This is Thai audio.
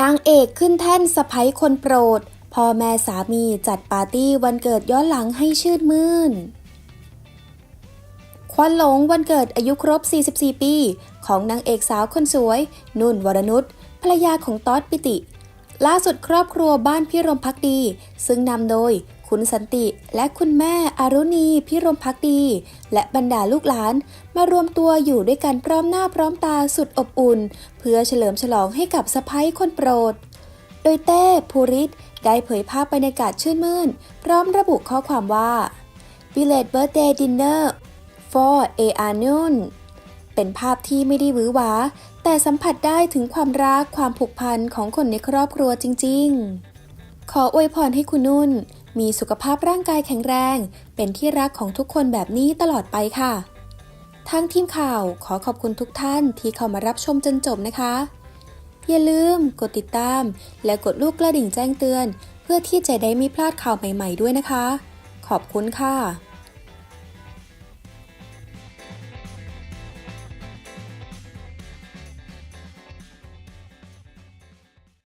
นางเอกขึ้นแท่นสะพ้ยคนโปรด พ่อแม่สามีจัดปาร์ตี้วันเกิดย้อนหลังให้ชื่นมื่น ควันหลงวันเกิดอายุครบ 44 ปี ของนางเอกสาวคนสวย นุ่นวรนุชภรรยาของต๊อดปิติ ล่าสุดครอบครัวบ้านพิรมพักดี ซึ่งนำโดยคุณสันติและคุณแม่อารุณีพิรมพักดี และบรรดาลูกหลาน มารวมตัวอยู่ด้วยกันพร้อมหน้าพร้อมตาสุดอบอุ่น เพื่อเฉลิมฉลองให้กับสะพ้ยคนโปรด โดยเต้ภูริศได้เผยภาพบรรยากาศชื่นมื่น พร้อมระบุข้อความว่า Belated Birthday Dinner for A R Noon เป็นภาพที่ไม่ได้หวือหวา แต่สัมผัสได้ถึงความรักความผูกพันของคนในครอบครัวจริง ๆ ขออวยพรให้คุณนุ่น มีสุขภาพร่างกายแข็งแรง เป็นที่รักของทุกคนแบบนี้ตลอดไปค่ะทั้งทีมข่าวขอขอบคุณทุกท่านที่เข้ามารับชมจนจบนะคะ อย่าลืมกดติดตาม และกดลูกกระดิ่งแจ้งเตือน เพื่อที่จะได้ไม่พลาดข่าวใหม่ ๆ ด้วยนะคะ ขอบคุณค่ะ